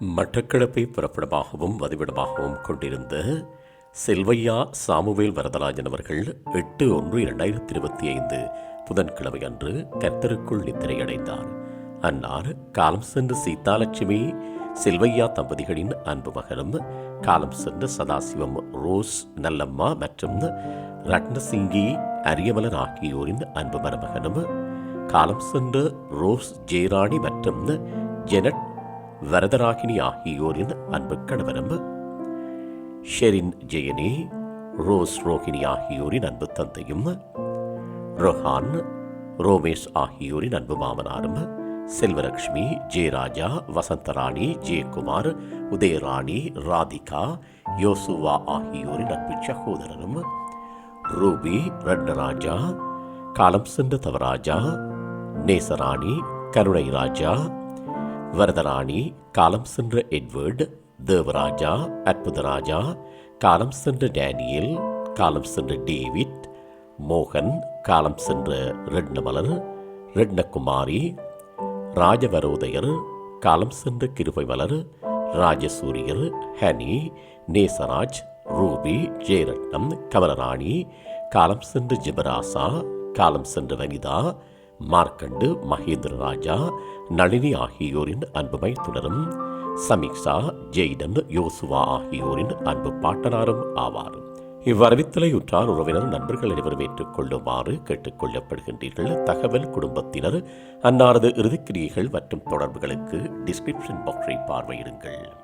மட்டக்களப்பை புறப்படமாகவும் வதிவிடமாகவும் கொண்டிருந்த செல்வையா சாமுவேல் வரதராஜன் அவர்கள் எட்டு ஒன்று இரண்டாயிரத்தி இருபத்தி ஐந்து புதன்கிழமை அன்று கர்த்தருக்குள் நித்திரையடைந்தார். அன்னார் காலம் சென்ற சீதாலட்சுமி செல்வையா தம்பதிகளின் அன்பு மகனும் காலம் சென்ற சதாசிவம் ரோஸ் நல்லம்மா மற்றும் ரத்னசிங்கி அரியமலன் ஆகியோரின் அன்பு மருமகனும் காலம் சென்ற ரோஸ் ஜெயராணி மற்றும் ஜெனட் வரதராகினி ஆகியோரின் அன்பு கணவரம்பு. ஷெரின் ஜெயனி ரோஸ் ரோஹிணி ஆகியோரின் அன்பு தந்தையும் ரொஹான் ரோமேஷ் ஆகியோரின் அன்பு மாமனாரும் செல்வலட்சுமி ஜெயராஜா வசந்தராணி ஜெயக்குமார் உதயராணி ராதிகா யோசுவா ஆகியோரின் அன்பு சகோதரரும் ரூபி ரட்னராஜா காலம் சென்ற தவராஜா நேசராணி கருணை ராஜா வரதராணி காலம் சென்ற எட்வர்ட் தேவராஜா அற்புதராஜா காலம் சென்ற டேனியல் காலம் சென்ற டேவிட் மோகன் காலம் சென்ற ரெட்னமலர் ரெட்னகுமாரி ராஜவரோதயர் காலம் சென்ற கிருபைமலர் ராஜசூரியர் ஹனி நேசராஜ் ரூபி ஜெயரட்னம் கமலராணி காலம் சென்ற ஜிபராசா காலம் சென்ற வனிதா மார்க்கண்டு மகேந்திர ராஜா நளினி ஆகியோரின் அன்புமை தொடரும். சமீக்ஷா ஜெய்டன் யோசுவா ஆகியோரின் அன்பு பாட்டனாரும் ஆவார். இவ்வரவித்தலை உற்றார் உறவினர் நண்பர்கள் அனைவரும் ஏற்றுக்கொள்ளுமாறு கேட்டுக்கொள்ளப்படுகின்றீர்கள். தகவல் குடும்பத்தினர் அன்னாரது இறுதிக்கிரியைகள் மற்றும் தொடர்புகளுக்கு டிஸ்கிரிப்ஷன் பாக்ஸை பார்வையிடுங்கள்.